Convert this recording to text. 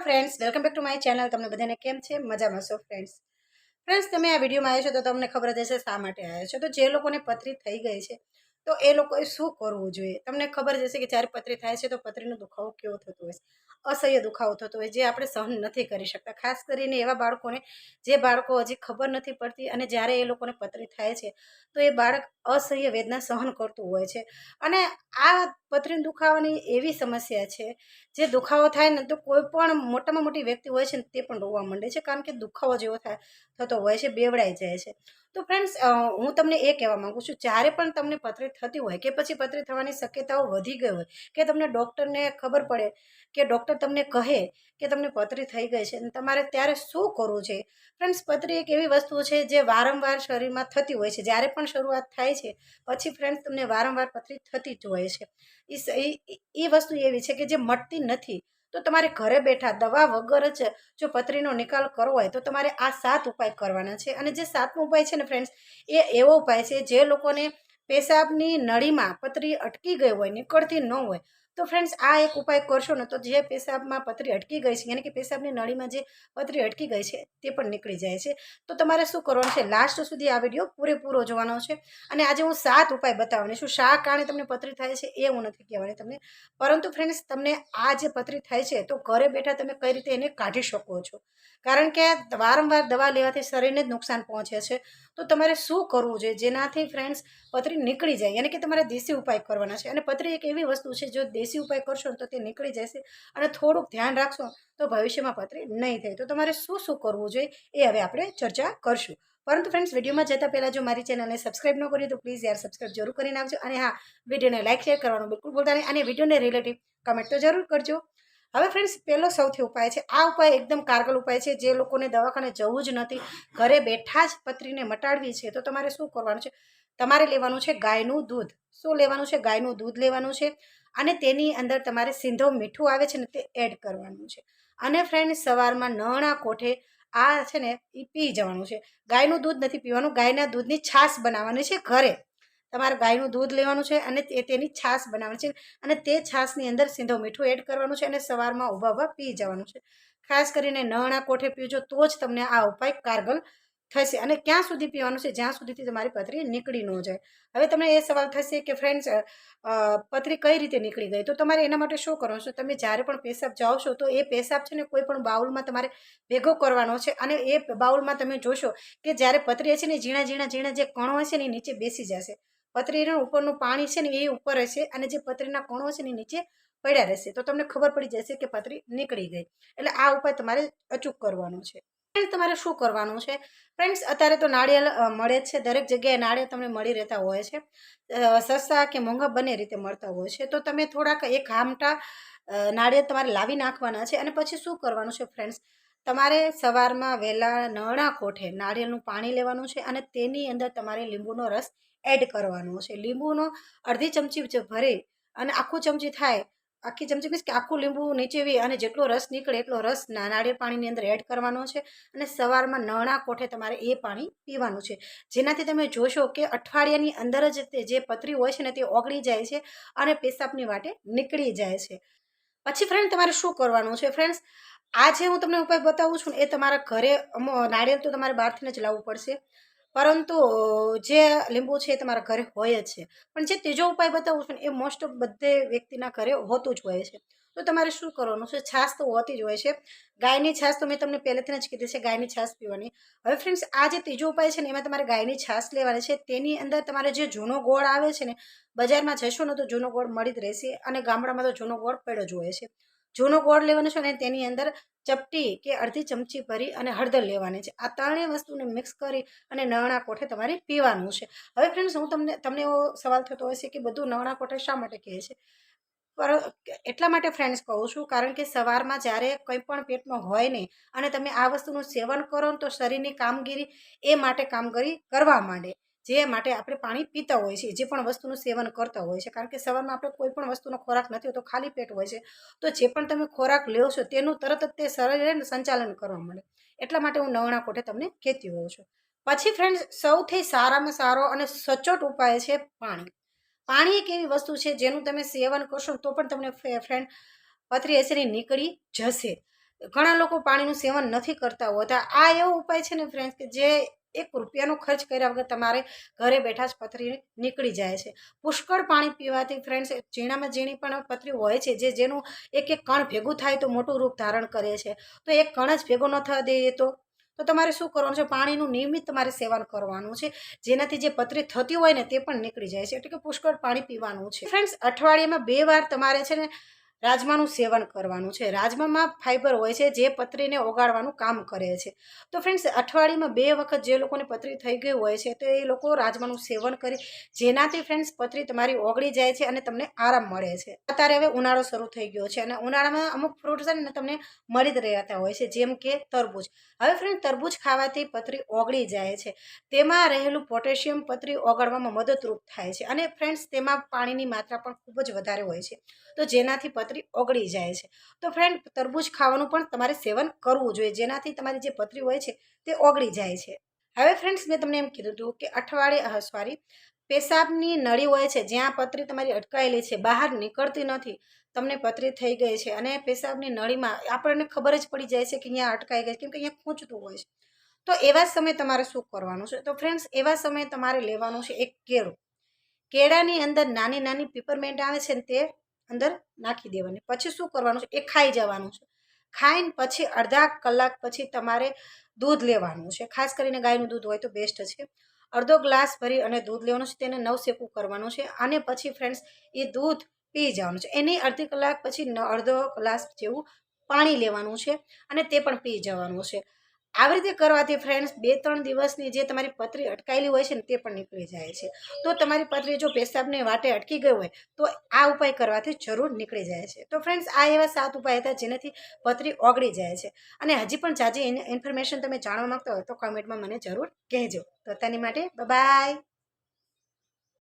Friends welcome back to my channel તમને બધાને કેમ છે? મજામાં છો ફ્રેન્ડ્સ ફ્રેન્ડ્સ તમે આ વિડીયોમાં આવ્યા છો તો તમને ખબર જ હશે શા માટે આવ્યા છો. તો જે લોકોને પથરી થઈ ગઈ છે તો એ લોકોએ શું કરવું જોઈએ? તમને ખબર જ હશે કે જ્યારે પથરી થાય છે તો પથરીનો દુખાવો કેવો થતો હોય છે? અસહ્ય દુખાવો થતો હોય જે આપણે સહન નથી કરી શકતા. ખાસ કરીને એવા બાળકોને જે બાળકો હજી ખબર નથી પડતી અને જ્યારે એ લોકોને પથરી થાય છે, તો એ બાળક અસહ્ય વેદના સહન કરતું હોય છે. અને આ પતરીનું દુખાવાની એવી સમસ્યા છે, જે દુખાવો થાય ને તો કોઈ પણ મોટામાં મોટી વ્યક્તિ હોય છે ને તે પણ રોવા માંડે છે, કારણ કે દુખાવો જેવો થાય થતો હોય છે, બેવડાઈ જાય છે. તો ફ્રેન્ડ્સ હું તમને એ કહેવા માગું છું, જ્યારે પણ તમને પથરી થતી હોય કે પછી પથરી થવાની શક્યતાઓ વધી ગઈ હોય કે તમને ડૉક્ટરને ખબર પડે કે ડૉક્ટર તમને કહે કે તમને પથરી થઈ ગઈ છે, અને તમારે ત્યારે શું કરવું છે? ફ્રેન્ડ્સ પથરી એક એવી વસ્તુ છે જે વારંવાર શરીરમાં થતી હોય છે. જ્યારે પણ શરૂઆત થાય છે, પછી ફ્રેન્ડ્સ તમને વારંવાર પથરી થતી જ હોય છે. એ વસ્તુ એવી છે કે જે મટતી નથી. તો તમારે ઘરે બેઠા દવા વગર જ જો પથરીનો નિકાલ કરવો હોય તો તમારે આ સાત ઉપાય કરવાના છે. અને જે સાતમો ઉપાય છે ને ફ્રેન્ડ્સ એ એવો ઉપાય છે જે લોકોને પેશાબની નળીમાં પથરી અટકી ગઈ હોય, નીકળતી ન હોય તો ફ્રેન્ડ્સ આ એક ઉપાય કરશો ને તો જે પેશાબમાં પથરી અટકી ગઈ છે, યાની કે પેશાબની નળીમાં જે પથરી અટકી ગઈ છે, તે પણ નીકળી જાય છે. તો તમારે શું કરવાનું છે? લાસ્ટ સુધી આ વીડિયો પૂરેપૂરો જોવાનો છે. અને આજે હું સાત ઉપાય બતાવવાની છું. શા કારણે તમને પથરી થાય છે એ હું નથી કહેવાની તમને. પરંતુ ફ્રેન્ડ્સ તમને આ જે પથરી થાય છે, તો ઘરે બેઠા તમે કઈ રીતે એને કાઢી શકો છો? કારણ કે વારંવાર દવા લેવાથી શરીરને જ નુકસાન પહોંચે છે. તો તમારે શું કરવું જોઈએ? જેનાથી ફ્રેન્ડ્સ પથરી નીકળી જાય. યાની કે તમારે દેશી ઉપાય કરવાના છે. અને પથરી એક એવી વસ્તુ છે, જો દેશી ઉપાય કરશો તો તે નીકળી જશે. અને થોડુંક ધ્યાન રાખશો તો ભવિષ્યમાં પથરી નહીં થાય. તો તમારે શું શું કરવું જોઈએ એ હવે આપણે ચર્ચા કરશું. પરંતુ ફ્રેન્ડ્સ વિડીયોમાં જતાં પહેલાં જો મારી ચેનલને સબસ્ક્રાઇબ ન કરી તો પ્લીઝ યાર સબસ્ક્રાઇબ જરૂર કરી નાખજો. અને હા, વિડીયોને લાઇક શેર કરવાનું બિલકુલ ભૂલતા નહીં. અને વિડીયોને રિલેટિવ કમેન્ટ તો જરૂર કરજો. હવે ફ્રેન્ડ્સ પહેલો સૌથી ઉપાય છે. આ ઉપાય એકદમ કારગલ ઉપાય છે. જે લોકોને દવાખાને જવું જ નથી, ઘરે બેઠા જ પથરીને મટાડવી છે, તો તમારે શું કરવાનું છે? તમારે લેવાનું છે ગાયનું દૂધ. શું લેવાનું છે? ગાયનું દૂધ લેવાનું છે અને તેની અંદર તમારે સિંધો મીઠું આવે છે ને તે એડ કરવાનું છે. અને ફ્રેન્ડ સવારમાં નણા કોઠે આ છે ને એ પી જવાનું છે. ગાયનું દૂધ નથી પીવાનું. ગાયના દૂધની છાશ બનાવવાની છે ઘરે. તમારે ગાયનું દૂધ લેવાનું છે અને તેની છાશ બનાવવાની છે અને તે છાશની અંદર સીધો મીઠું એડ કરવાનું છે અને સવારમાં ઊભા ઊભા પી જવાનું છે. ખાસ કરીને નણા કોઠે પીજો તો જ તમને આ ઉપાય કારગર થશે અને ક્યાં સુધી પીવાનું છે જ્યાં સુધીથી તમારી પથરી નીકળી ન જાય. હવે તમને એ સવાલ થશે કે ફ્રેન્ડ્સ પથરી કઈ રીતે નીકળી ગઈ? તો તમારે એના માટે શું કરવાનું છે? તમે જ્યારે પણ પેશાબ જાઓ છો તો એ પેશાબ છે ને કોઈ પણ બાઉલમાં તમારે ભેગો કરવાનો છે અને એ બાઉલમાં તમે જોશો કે જ્યારે પથરી છે ને ઝીણા ઝીણા ઝીણા જે કણો હશે ને નીચે બેસી જશે. પથરીનું ઉપરનું પાણી છે ને એ ઉપર હશે અને જે પથરીના કણો છે ને નીચે પડ્યા રહેશે. તો તમને ખબર પડી જશે કે પથરી નીકળી ગઈ. એટલે આ ઉપાય તમારે અચૂક કરવાનો છે. ફ્રેન્ડ્સ તમારે શું કરવાનું છે? ફ્રેન્ડ્સ, અત્યારે તો નાળિયેર મળે છે. દરેક જગ્યાએ નાળિયેર તમને મળી રહેતા હોય છે. સસ્તા કે મોંઘા બંને રીતે મળતા હોય છે. તો તમે થોડાક એક હામટા નાળિયેર તમારે લાવી નાખવાના છે. અને પછી શું કરવાનું છે ફ્રેન્ડ્સ? તમારે સવારમાં વહેલા નળા કોઠે નાળિયેરનું પાણી લેવાનું છે અને તેની અંદર તમારે લીંબુનો રસ એડ કરવાનો છે. લીંબુનો અડધી ચમચી ભરી અને આખું ચમચી થાય, આખી ચમચી મીન્સ કે આખું લીંબુ નીચેવી અને જેટલો રસ નીકળે એટલો રસ નાળિયેર પાણીની અંદર એડ કરવાનો છે અને સવારમાં નળા કોઠે તમારે એ પાણી પીવાનું છે. જેનાથી તમે જોશો કે અઠવાડિયાની અંદર જ તે જે પથરી હોય છે ને તે ઓગળી જાય છે અને પેશાબની વાટે નીકળી જાય છે. પછી ફ્રેન્ડ તમારે શું કરવાનું છે? ફ્રેન્ડ્સ આ જે હું તમને ઉપાય બતાવું છું એ તમારા ઘરે નાળિયેર તો તમારે બહારથી જ લાવવું પડશે. પરંતુ, જે લીંબુ છે એ તમારા ઘરે હોય જ છે. પણ જે ત્રીજો ઉપાય બતાવું છું ને, એ મોસ્ટ ઓફ બધે વ્યક્તિના ઘરે હોતું જ હોય છે. તો તમારે શું કરવાનું છે? છાશ તો હોતી જ હોય છે. ગાયની છાશ તો મેં તમને પહેલેથી જ કીધી છે, ગાયની છાશ પીવાની. હવે ફ્રેન્ડ્સ આ જે ત્રીજો ઉપાય છે ને, એમાં તમારે ગાયની છાશ લેવાની છે. તેની અંદર તમારે જે જૂનો ગોળ આવે છે ને, બજારમાં જશો ને, તો જૂનો ગોળ મળી જ રહેશે અને ગામડામાં તો જૂનો ગોળ પડ્યો જ હોય છે. જૂનો ગોળ લેવાનો છે ને તેની અંદર ચપટી કે અડધી ચમચી ભરી અને હળદર લેવાની છે. આ ત્રણેય વસ્તુને મિક્સ કરી અને નવણા કોઠે તમારે પીવાનું છે. હવે ફ્રેન્ડ્સ હું તમને તમને એવો સવાલ થતો હશે કે બધું નવણા કોઠે શા માટે કહે છે? પર, એટલા માટે ફ્રેન્ડ્સ કહું છું કારણ કે સવારમાં જ્યારે કંઈ પણ પેટમાં હોય નહીં અને તમે આ વસ્તુનું સેવન કરો તો શરીરની કામગીરી એ માટે કામગીરી કરવા માંડે. જે માટે આપણે પાણી પીતા હોય છે, જે પણ વસ્તુનું સેવન કરતા હોય છે. કારણ કે સવારમાં આપણે કોઈ પણ વસ્તુનો ખોરાક નથી હોતો, ખાલી પેટ હોય છે. તો જે પણ તમે ખોરાક લ્યો છો, તેનું તરત જ તે શરીરે સંચાલન કરવા મળે. એટલા માટે હું નવણા કોઠે તમને કહેતી હોઉં છું. પછી ફ્રેન્ડ સૌથી સારામાં સારો અને સચોટ ઉપાય છે પાણી. પાણી એક એવી વસ્તુ છે જેનું તમે સેવન કરશો તો પણ તમને ફ્રેન્ડ પથરી એસરી નીકળી જશે. ઘણા લોકો પાણીનું સેવન નથી કરતા હોતા. આ એવો ઉપાય છે ને ફ્રેન્ડ્સ કે જે એક રૂપિયાનો ખર્ચ કર્યા વગર તમારે ઘરે બેઠા જ પથરી નીકળી જાય છે. પુષ્કળ પાણી પીવાથી ફ્રેન્ડ્સ ઝીણામાં ઝીણી પણ પથરી હોય છે જે જેનું એક એક કણ ભેગું થાય તો મોટું રૂપ ધારણ કરે છે. તો એક કણ જ ભેગો ન થવા દઈએ તો. તો તમારે શું કરવાનું છે? પાણીનું નિયમિત તમારે સેવન કરવાનું છે. જેનાથી જે પથરી થતી હોય ને તે પણ નીકળી જાય છે. એટલે કે પુષ્કળ પાણી પીવાનું છે. ફ્રેન્ડ્સ અઠવાડિયામાં બે વાર તમારે છે ને રાજમાનું સેવન કરવાનું છે. રાજમામાં ફાઈબર હોય છે જે પથરીને ઓગાળવાનું કામ કરે છે. તો ફ્રેન્ડ્સ અઠવાડિયામાં બે વખત જે લોકોને પથરી થઈ ગઈ હોય છે, તો એ લોકો રાજમાનું સેવન કરે જેનાથી ફ્રેન્ડ્સ પથરી તમારી ઓગળી જાય છે અને તમને આરામ મળે છે. અત્યારે હવે ઉનાળો શરૂ થઈ ગયો છે અને ઉનાળામાં અમુક ફ્રૂટ છે ને તમને મળી જ રહેતા હોય છે, જેમ કે તરબૂચ. હવે ફ્રેન્ડ તરબૂચ ખાવાથી પથરી ઓગળી જાય છે. તેમાં રહેલું પોટેશિયમ પથરી ઓગળવામાં મદદરૂપ થાય છે અને ફ્રેન્ડ્સ તેમાં પાણીની માત્રા પણ ખૂબ જ વધારે હોય છે. તો જેનાથી પથરી ઓગળી જાય છે. તો ફ્રેન્ડ તરબૂચ ખાવાનું પણ તમારે સેવન કરવું જોઈએ. જેનાથી તમારી જે પથરી હોય છે, તે ઓગળી જાય છે. હવે ફ્રેન્ડ્સ મેં તમને એમ કીધું હતું કે અઠવાડિયે સોરી પેશાબની નળી હોય છે, જ્યાં પથરી તમારી અટકાયેલી છે, બહાર નીકળતી નથી, તમને પથરી થઈ ગઈ છે અને પેશાબની નળીમાં આપણને ખબર જ પડી જાય છે કે અહીંયા અટકાઈ ગઈ છે, કેમ કે અહીંયા ખૂંચતું હોય છે. તો એવા સમયે તમારે શું કરવાનું છે? તો ફ્રેન્ડ્સ એવા સમયે તમારે લેવાનું છે એક કેળું. કેળાની અંદર નાની નાની પીપરમેન્ટ આવે છે ને તે અંદર નાખી દેવાની. પછી શું કરવાનું છે? એ ખાઈ જવાનું છે. ખાઈને પછી અડધા કલાક પછી તમારે દૂધ લેવાનું છે. ખાસ કરીને ગાયનું દૂધ હોય તો બેસ્ટ છે. અડધો ગ્લાસ ભરી અને દૂધ લેવાનું છે. તેને નવ શેકું કરવાનું છે. અને પછી ફ્રેન્ડ્સ એ દૂધ પી જવાનું છે. એની અડધી કલાક પછી અડધો ગ્લાસ જેવું પાણી લેવાનું છે અને તે પણ પી જવાનું છે. આવી રીતે કરવાથી ફ્રેન્ડ્સ બે, ત્રણ દિવસની જે તમારી પથરી અટકાયેલી હોય છે ને તે પણ નીકળી જાય છે. તો તમારી પથરી જો પેશાબને વાટે અટકી ગઈ હોય, તો આ ઉપાય કરવાથી જરૂર નીકળી જાય છે. તો ફ્રેન્ડ્સ આ એવા સાત ઉપાય હતા જેનાથી પથરી ઓગળી જાય છે. અને હજી પણ જાજી ઇન્ફોર્મેશન તમે જાણવા માગતા હોય તો કમેન્ટમાં મને જરૂર કહેજો. તો તેની માટે બાય